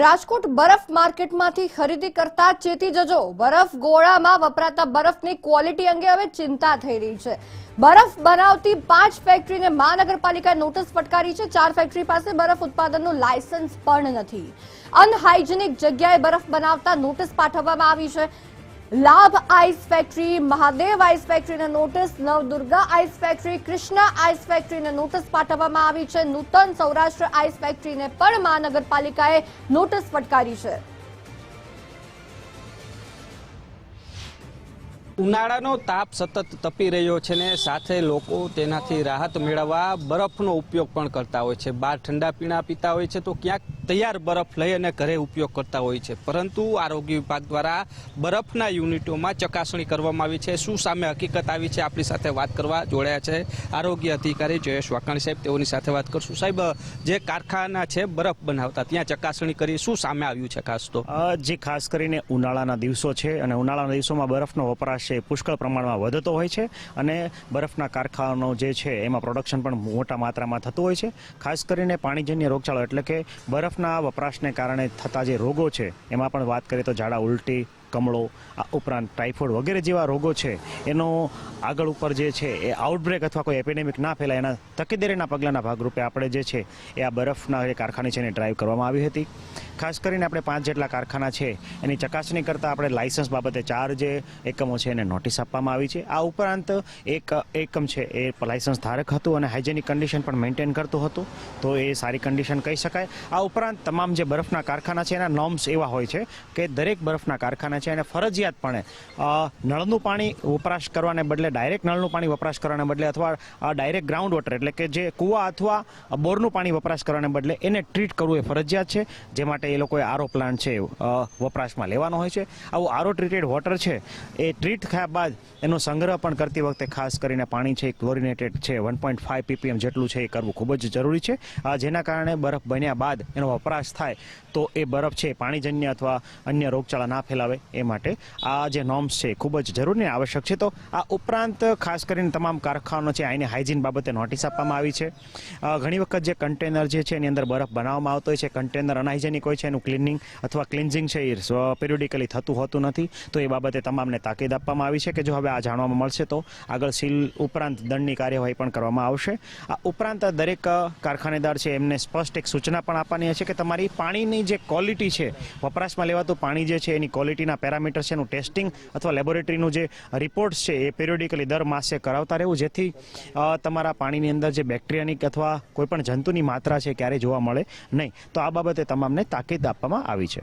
રાજકોટ બરફ માર્કેટમાંથી ખરીદી કરતા ચેતી જજો. બરફ ગોળામાં વપરાતા બરફની ક્વોલિટી અંગે હવે ચિંતા થઈ રહી છે. બરફ બનાવતી પાંચ ફેક્ટરીને મહાનગરપાલિકાએ નોટિસ ફટકારી છે. ચાર ફેક્ટરી પાસે બરફ ઉત્પાદનનું લાયસન્સ પણ નથી. અનહાઇજેનિક જગ્યાએ બરફ બનાવતા નોટિસ પાઠવવામાં આવી છે. Labh ice factory, Mahadev ice ફેક્ટરીને notice, Navdurga ice factory, Krishna ice ફેક્ટરીને notice પાઠવવામાં આવી છે. નૂતન સૌરાષ્ટ્ર આઈસ ફેક્ટરીને પણ મહાનગરપાલિકાએ નોટિસ ફટકારી છે. ઉનાળાનો તાપ સતત તપી રહ્યો છે ને સાથે લોકો તેનાથી રાહત મેળવવા બરફનો ઉપયોગ પણ કરતા હોય છે. બહાર ઠંડા પીણા પીતા હોય છે તો ક્યાંક તૈયાર બરફ લઈ અને ઘરે ઉપયોગ કરતા હોય છે. પરંતુ આરોગ્ય વિભાગ દ્વારા બરફના યુનિટોમાં ચકાસણી કરવામાં આવી છે. શું સામે હકીકત આવી છે આપણી સાથે વાત કરવા જોડાયા છે આરોગ્ય અધિકારી જયેશ વાકાણી સાહેબ. તેઓની સાથે વાત કરશું. સાહેબ, જે કારખાના છે બરફ બનાવતા, ત્યાં ચકાસણી કરી શું સામે આવ્યું છે ખાસ તો? જે ખાસ કરીને ઉનાળાના દિવસો છે અને ઉનાળાના દિવસોમાં બરફનો વપરાશ છે પુષ્કળ પ્રમાણમાં વધતો હોય છે અને બરફના કારખાનાઓ જે છે એમાં પ્રોડક્શન પણ મોટા માત્રામાં થતું હોય છે. ખાસ કરીને પાણીજન્ય રોગચાળો એટલે કે બરફના વપરાશને કારણે થતા જે રોગો છે એમાં પણ વાત કરીએ તો ઝાડા ઉલટી કમળો, આ ઉપરાંત ટાઇફોઇડ વગેરે જેવા રોગો છે, એનો આગળ ઉપર જે છે એ આઉટબ્રેક અથવા કોઈ એપિડેમિક ના ફેલાય, એના તકેદારીના પગલાંના ભાગરૂપે આપણે જે છે એ આ બરફના જે કારખાને છે એને ડ્રાઈવ કરવામાં આવી હતી. ખાસ કરીને આપણે પાંચ જેટલા કારખાના છે, એની ચકાસણી કરતાં આપણે લાઇસન્સ બાબતે ચાર જે એકમો છે એને નોટિસ આપવામાં આવી છે. આ ઉપરાંત એક એકમ છે એ લાઇસન્સ ધારક હતું અને હાઇજેનિક કન્ડિશન પણ મેન્ટેન કરતું હતું, તો એ સારી કન્ડિશન કહી શકાય. આ ઉપરાંત તમામ જે બરફના કારખાના છે એના નોર્મ્સ એવા હોય છે કે દરેક બરફના કારખાના છે એને ફરજિયાતપણે નળનું પાણી વપરાશ કરવાને બદલે ડાયરેક્ટ નળનું પાણી વપરાશ કરવાને બદલે અથવા ડાયરેક્ટ ગ્રાઉન્ડ વોટર એટલે કે જે કૂવા અથવા બોરનું પાણી વપરાશ કરવાને બદલે એને ટ્રીટ કરવું એ ફરજિયાત છે. જે માટે એ લોકોએ આરો પ્લાન્ટ છે વપરાશમાં લેવાનો હોય છે. આવું આરો ટ્રીટેડ વોટર છે, એ ટ્રીટ થયા બાદ એનો સંગ્રહ પણ કરતી વખતે ખાસ કરીને પાણી છે ક્લોરિનેટેડ છે વન પોઈન્ટ ફાઈવ પીપીએમ જેટલું છે, એ કરવું ખૂબ જ જરૂરી છે. જેના કારણે બરફ બન્યા બાદ એનો વપરાશ થાય તો એ બરફ છે પાણીજન્ય અથવા અન્ય રોગચાળા ના ફેલાવે. એ માટે આ જે નોર્મ્સ છે ખૂબ જ જરૂરી આવશ્યક છે. તો આ ઉપરાંત ખાસ કરીને તમામ કારખાનો છે આની હાઇજીન બાબતે નોટિસ આપવામાં આવી છે. ઘણી વખત જે કન્ટેનર જે છે એની અંદર બરફ બનાવવામાં આવતો હોય છે કન્ટેનર અનહાઇજેનિક હોય છે, એનું ક્લિનિંગ અથવા ક્લિન્ઝિંગ છે એ પેરિયોડિકલી થતું હોતું નથી. તો એ બાબતે તમામને તાકીદ આપવામાં આવી છે કે જો હવે આ જાણવામાં મળશે તો આગળ સીલ ઉપરાંત દંડની કાર્યવાહી પણ કરવામાં આવશે. આ ઉપરાંત દરેક કારખાનેદાર છે એમને સ્પષ્ટ એક સૂચના પણ આપવાની છે કે તમારી પાણીની જે ક્વોલિટી છે, વપરાશમાં લેવાતું પાણી જે છે એની ક્વોલિટીના પેરામીટર છે એનું ટેસ્ટિંગ અથવા લેબોરેટરીનું જે રિપોર્ટ્સ છે એ પેરિયોડિકલી દર માસે કરાવતા રહેવું, જેથી તમારા પાણીની અંદર જે બેક્ટેરિયાની અથવા કોઈપણ જંતુની માત્રા છે ક્યારે જોવા મળે નહીં. તો આ બાબતે તમામને તાકીદ આપવામાં આવી છે.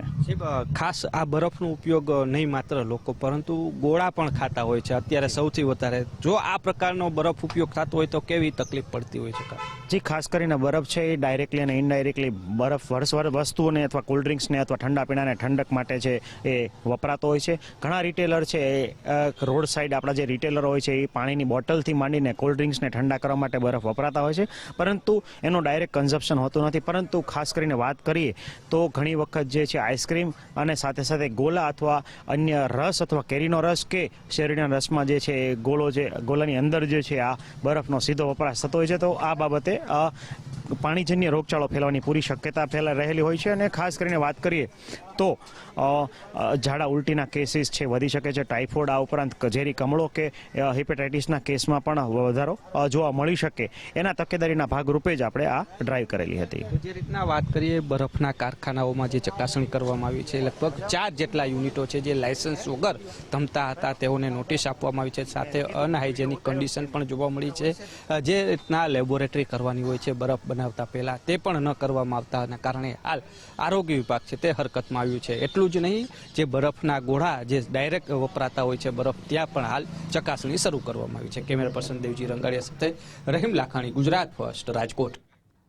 ખાસ આ બરફનો ઉપયોગ નહીં માત્ર લોકો, પરંતુ ગોળા પણ ખાતા હોય છે. અત્યારે સૌથી વધારે જો આ પ્રકારનો બરફ ઉપયોગ થતો હોય તો કેવી તકલીફ પડતી હોય છે? જે, ખાસ કરીને બરફ છે એ ડાયરેક્ટલી અને ઇનડાયરેક્ટલી બરફ વર્ષ વર્ષ વસ્તુઓને અથવા કોલ્ડ ડ્રિંક્સને અથવા ઠંડા પીણાને ઠંડક માટે છે એ વપરાતો હોય છે. ઘણા રિટેલર છે એ રોડ સાઈડ આપણા જે રિટેલર હોય છે એ પાણીની બોટલથી માંડીને કોલ્ડ ડ્રિંક્સને ઠંડા કરવા માટે બરફ વપરાતા હોય છે. પરંતુ એનું ડાયરેક્ટ કન્ઝપ્શન હોતું નથી. પરંતુ ખાસ કરીને વાત કરીએ તો ઘણી વખત જે છે આઈસ્ક્રીમ અને સાથે સાથે ગોલા અથવા અન્ય રસ અથવા કેરીનો રસ કે શેરડીના રસમાં જે છે એ ગોલો જે, ગોલાની અંદર જે છે આ બરફનો સીધો વપરાશ થતો હોય છે. તો આ બાબતે 啊。પાણીજન્ય રોગચાળો ફેલાવાની પૂરી શક્યતા ફેલા રહેલી હોય છે અને ખાસ કરીને વાત કરીએ તો ઝાડા ઉલટીના કેસીસ છે, વધી શકે છે, ટાઇફોઇડ આ ઉપરાંત કજેરી કમળો કે હિપેટાઇટિસના કેસમાં પણ વધારો જોવા મળી શકે. એના તકેદારીના ભાગરૂપે જ આપણે આ ડ્રાઈવ કરેલી હતી. જે રીતના વાત કરીએ, બરફના કારખાનાઓમાં જે ચકાસણી કરવામાં આવી છે, લગભગ ચાર જેટલા યુનિટો છે જે લાયસન્સ વગર ધમતા હતા, તેઓને નોટિસ આપવામાં આવી છે. સાથે અનહાઇજેનિક કન્ડિશન પણ જોવા મળી છે. જે રીતના લેબોરેટરી કરવાની હોય છે, બરફ બનાવતા પહેલા તે પણ ન કરવામાં આવતાના કારણે હાલ આરોગ્ય વિભાગ છે તે હરકતમાં આવ્યું છે. એટલું જ નહીં, જે બરફના ગોળા જે ડાયરેક્ટ વપરાતા હોય છે બરફ, ત્યાં પણ હાલ ચકાસણી શરૂ કરવામાં આવી છે. કેમેરા પર્સન દેવજી રંગાડિયા સાથે રહીમ લાખાણી, ગુજરાત ફર્સ્ટ, રાજકોટ.